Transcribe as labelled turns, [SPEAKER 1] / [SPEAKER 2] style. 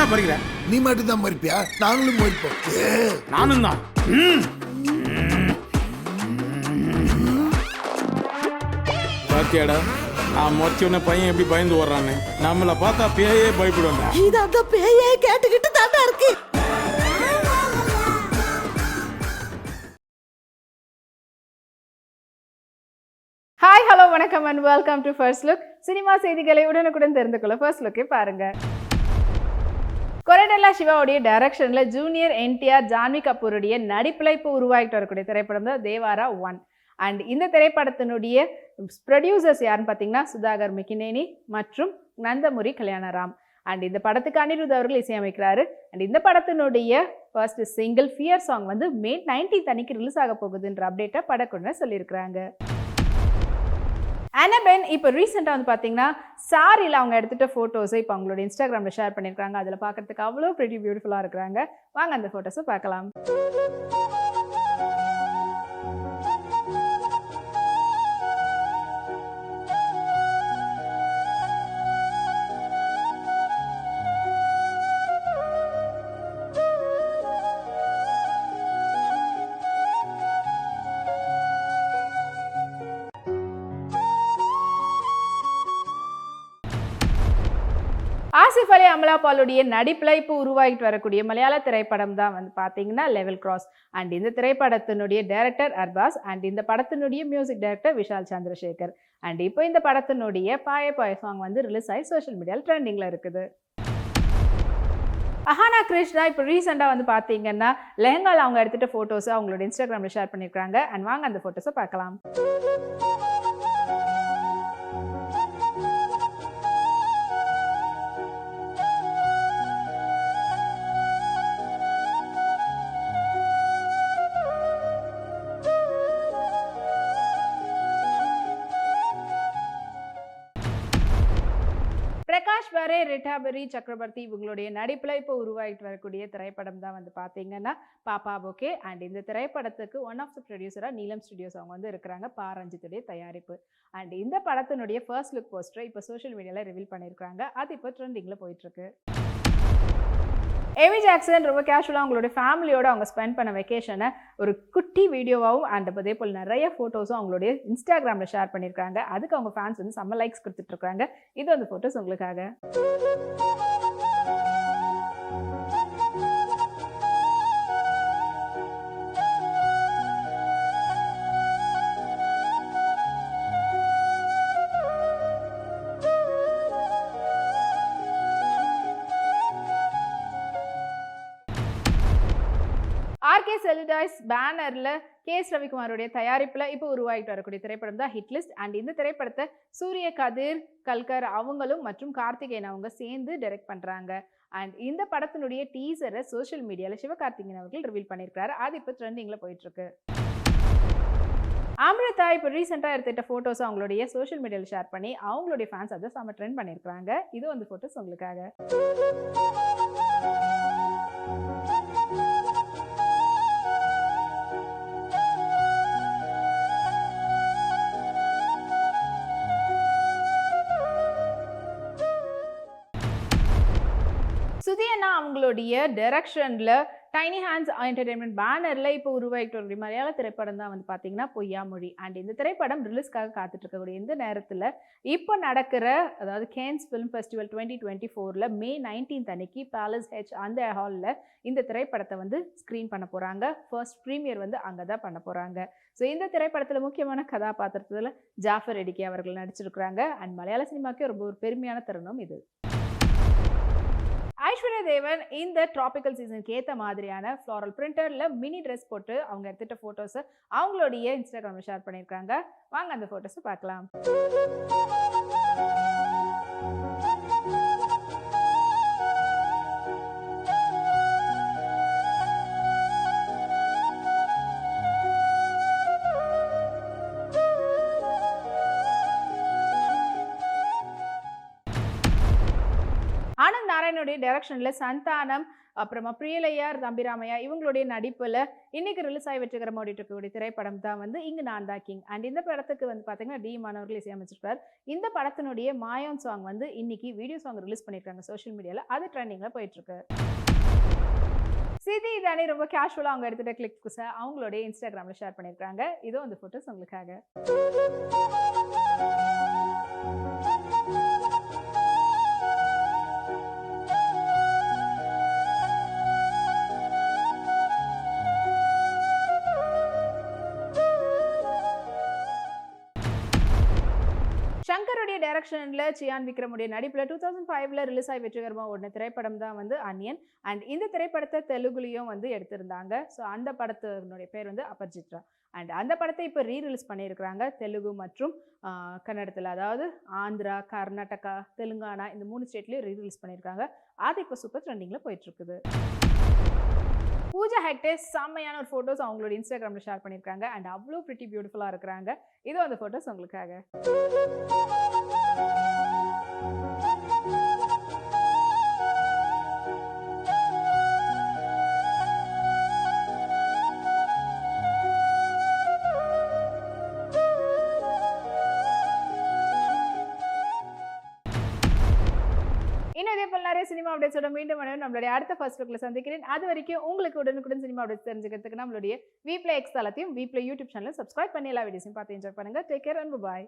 [SPEAKER 1] ஏடா பறிக்கிற
[SPEAKER 2] நீ மட்டும் தான் மறிப்பியா நாங்களும் மறிப்போம்
[SPEAKER 1] நானும் தான் பாத்தியாடா நான் மொச்சோடனே பையன் எப்படி பயந்து ஓடுறான்னு. நம்மளை பார்த்தா பேயே பயப்படுவேன்டா.
[SPEAKER 3] இது அந்த பேயே கேட்டுக்கிட்டு தாண்டா இருக்கு.
[SPEAKER 4] ஹாய் ஹலோ வணக்கம் and welcome to first look cinema செய்திகளை உடனுக்குடன் தெரிந்து கொள்ள ஃபர்ஸ்ட் லுக்கை பாருங்க. கொரடெல்லா சிவாவுடைய டைரக்ஷனில் ஜூனியர் என்டிஆர் ஜான்வி கபூருடைய நடிப்பில் இப்போ உருவாகிட்டு வரக்கூடிய திரைப்படம் தான் தேவாரா ஒன் அண்ட் இந்த திரைப்படத்தினுடைய ப்ரொடியூசர்ஸ் யாருன்னு பார்த்தீங்கன்னா சுதாகர் மிக்கினேனி மற்றும் நந்தமுரி கல்யாணராம். அண்ட் இந்த படத்துக்கு அனிருத் அவர்கள் இசையமைக்கிறாரு. அண்ட் இந்த படத்தினுடைய ஃபர்ஸ்ட் சிங்கிள் ஃபியர் சாங் வந்து மே 19th அன்னைக்கு ரிலீஸ் ஆக போகுதுன்ற அப்டேட்டை படக்குழுனர் சொல்லியிருக்கிறாங்க. அனபென் இப்போ ரீசெண்டாக வந்து பார்த்தீங்கன்னா சாரியில் அவங்க எடுத்துகிட்ட ஃபோட்டோஸை இப்போ அவங்களோட இன்ஸ்டாகிராமில் ஷேர் பண்ணியிருக்காங்க அதில் பார்க்கறதுக்கு அவ்வளோ ப்ரெட்டி பியூட்டிஃபுல்லாக இருக்கிறாங்க. வாங்க அந்த ஃபோட்டோஸை பார்க்கலாம். ஆசிஃப் அலி அமலாபாலுடைய நடிப்பில் இப்போ உருவாகிட்டு வரக்கூடிய மலையாள திரைப்படம் தான் வந்து பார்த்தீங்கன்னா லெவல் கிராஸ் அண்ட் இந்த திரைப்படத்தினுடைய டைரக்டர் அர்பாஸ் அண்ட் இந்த படத்தினுடைய music director Vishal Chandrasekhar. And இப்போ இந்த படத்தினுடைய பாய பாய சாங் வந்து ரிலீஸ் ஆகி சோஷியல் மீடியாவில் ட்ரெண்டிங்கில் இருக்குது. அஹானா கிருஷ்ணா இப்போ ரீசெண்டாக வந்து பார்த்தீங்கன்னா லெஹங்கால அவங்க எடுத்துகிட்ட ஃபோட்டோஸை அவங்களோட இன்ஸ்டாகிராமில் ஷேர் பண்ணியிருக்காங்க அண்ட் வாங்க அந்த ஃபோட்டோஸை பார்க்கலாம். வரே ரிட்டாபரி சக்கரவர்த்தி இவங்களுடைய நடிப்பில் இப்போ உருவாகிட்டு வரக்கூடிய திரைப்படம் தான் வந்து பார்த்தீங்கன்னா பாப்பா போகே அண்ட் இந்த திரைப்படத்துக்கு ஒன் ஆஃப் த ப்ரொடியூசராக நீலம் ஸ்டுடியோஸ் அவங்க வந்து இருக்கிறாங்க பா. ரஞ்சித்துடைய தயாரிப்பு. அண்ட் இந்த படத்தினுடைய ஃபர்ஸ்ட் லுக் போஸ்டரை இப்போ சோஷியல் மீடியாவில் ரிவீல் பண்ணியிருக்காங்க அது இப்போ ட்ரெண்டிங்கில் போயிட்டுருக்கு ஏவி ஜாக்சன் ரொம்ப கேஷுவலாக அவங்களோட ஃபேமிலியோட அவங்க ஸ்பெண்ட் பண்ண வெக்கேஷனை ஒரு குட்டி வீடியோவாகவும் அண்ட் அதே போல் நிறைய ஃபோட்டோஸும் அவங்களுடைய இன்ஸ்டாகிராமில் ஷேர் பண்ணியிருக்காங்க அதுக்கு அவங்க ஃபேன்ஸ் வந்து செம்ம லைக்ஸ் கொடுத்துட்ருக்காங்க இது அந்த ஃபோட்டோஸ் உங்களுக்காக. ஆர்கே செலுடாய்ஸ் பேனரில் கே எஸ் ரவிக்குமாருடைய தயாரிப்பில் இப்போ உருவாகிட்டு வரக்கூடிய திரைப்படம் தான் ஹிட்லிஸ்ட் அண்ட் இந்த திரைப்படத்தை சூரிய கதிர் கல்கர் அவங்களும் மற்றும் கார்த்திகேயன் அவங்க சேர்ந்து டைரக்ட் பண்ணுறாங்க அண்ட் இந்த படத்தினுடைய டீசரை சோஷியல் மீடியாவில் சிவகார்த்திகேயன் அவர்கள் ரிவீல் பண்ணியிருக்காரு அது இப்போ ட்ரெண்டிங்கில் போயிட்டுருக்கு. அமிர்தா இப்போ ரீசெண்டாக எடுத்துகிட்ட ஃபோட்டோஸ் அவங்களுடைய சோஷியல் மீடியாவில் ஷேர் பண்ணி அவங்களுடைய ஃபேன்ஸ் அதை செம்ம ட்ரெண்ட் பண்ணியிருக்காங்க இது வந்து ஃபோட்டோஸ் உங்களுக்காக. அவங்களுடைய டெரெக்ஷனில் டைனி ஹேண்ட்ஸ் என்டர்டைன்மெண்ட் பேனரில் இப்போ உருவாகிட்டு வரக்கூடிய மலையாள திரைப்படம் தான் வந்து பார்த்தீங்கன்னா பொய்யாமொழி. அண்ட் இந்த திரைப்படம் ரிலீஸ்க்காக காத்துட்டு இருக்கக்கூடிய இந்த நேரத்தில் இப்போ நடக்கிற அதாவது Cannes film festival twenty twenty ஃபோரில் மே நைன்டீன்த் அன்னைக்கு பேலஸ் ஹெச் அந்த ஹாலில் இந்த திரைப்படத்தை வந்து ஸ்க்ரீன் பண்ண போகிறாங்க ஃபர்ஸ்ட் ப்ரீமியர் வந்து அங்கே தான் பண்ண போகிறாங்க ஸோ இந்த திரைப்படத்தில் முக்கியமான கதாபாத்திரத்தில் ஜாஃபர் எடிகே அவர்கள் நடிச்சிருக்கிறாங்க. அண்ட் மலையாள சினிமாக்கே ரொம்ப ஒரு பெருமையான தருணம் இது. ஐஸ்வர்யா தேவன் இந்த ட்ராபிக்கல் சீசனுக்கு ஏற்ற மாதிரியான ஃப்ளாரல் பிரிண்டரில் மினி ட்ரெஸ் போட்டு அவங்க எடுத்துகிட்ட ஃபோட்டோஸை அவங்களுடைய இன்ஸ்டாகிராமில் ஷேர் பண்ணியிருக்காங்க வாங்க அந்த ஃபோட்டோஸை பார்க்கலாம். ஆனந்த் டைரக்ஷனில் சந்தானம் அப்புறமா பிரியலையார் தம்பிராமையா இவங்களுடைய நடிப்பில் இன்னைக்கு ரிலீஸ் ஆகி வெற்றிகரமாக ஓடிட்டு இருக்கக்கூடிய திரைப்படம் தான் வந்து இங்கு நான் தான் கிங் அண்ட் இந்த படத்துக்கு வந்து பார்த்தீங்கன்னா டி மாணவர்கள் இசையமைச்சிருக்கார் இந்த படத்தினுடைய மாயான் சாங் வந்து இன்னைக்கு வீடியோ சாங் ரிலீஸ் பண்ணியிருக்காங்க சோஷியல் மீடியாவில் அது ட்ரெண்டிங்கில் போயிட்டுருக்கு. சிதி இதானே ரொம்ப கேஷுவலாக அவங்க எடுத்துகிட்ட கிளிக்ஸை அவங்களுடைய இன்ஸ்டாகிராமில் ஷேர் பண்ணியிருக்காங்க. இதோ அந்த ஃபோட்டோஸ் உங்களுக்காக. டைரக்ஷனில் சியான் விக்ரமுடைய நடிப்பில் டூ தௌசண்ட் ஃபைவ்ல ரிலீஸ் ஆகி வெற்றிகரமாக ஓடின திரைப்படம் தான் வந்து அன்னியன் அண்ட் இந்த திரைப்படத்தை தெலுங்குலேயும் வந்து எடுத்திருந்தாங்க. ஸோ அந்த படத்தினுடைய பேர் வந்து அபர்ஜித்ரா அண்ட் அந்த படத்தை இப்போ ரீ ரிலீஸ் பண்ணியிருக்கிறாங்க. தெலுங்கு மற்றும் கன்னடத்தில். அதாவது ஆந்திரா கர்நாடகா தெலுங்கானா இந்த மூணு ஸ்டேட்லேயும் ரீ ரிலீஸ் பண்ணியிருக்காங்க. அது இப்போ சூப்பர் ட்ரெண்டிங்கில் போயிட்டுருக்குது பூஜா ஹெக்டே செம்மையான ஒரு ஃபோட்டோஸ் அவங்களோட இன்ஸ்டாகிராமில் ஷேர் பண்ணியிருக்காங்க. அண்ட் அவ்வளோ பிரிட்டி பியூட்டிஃபுல்லாக இருக்கிறாங்க. இது அந்த ஃபோட்டோஸ் உங்களுக்காக. நிறைய சினிமா அப்டேட்ஸோட மீண்டும் மனைவி நம்மளுடைய அடுத்த ஃபர்ஸ்ட் லுக்கில் சந்திக்கிறேன். அது வரைக்கும் உங்களுக்கு உடனுக்குடன் சினிமா அப்டேட்ஸ் தெரிஞ்சுக்கிறதுக்கு நம்மளுடைய வீப்ளே எக்ஸ் தளத்தையும் வீப்ளே யூடியூப் சேனலும் சப்ஸ்கிரைப் பண்ணி எல்லா வீடியோஸையும் பார்த்து என்ஜாய் பண்ணுங்க. Take care and bye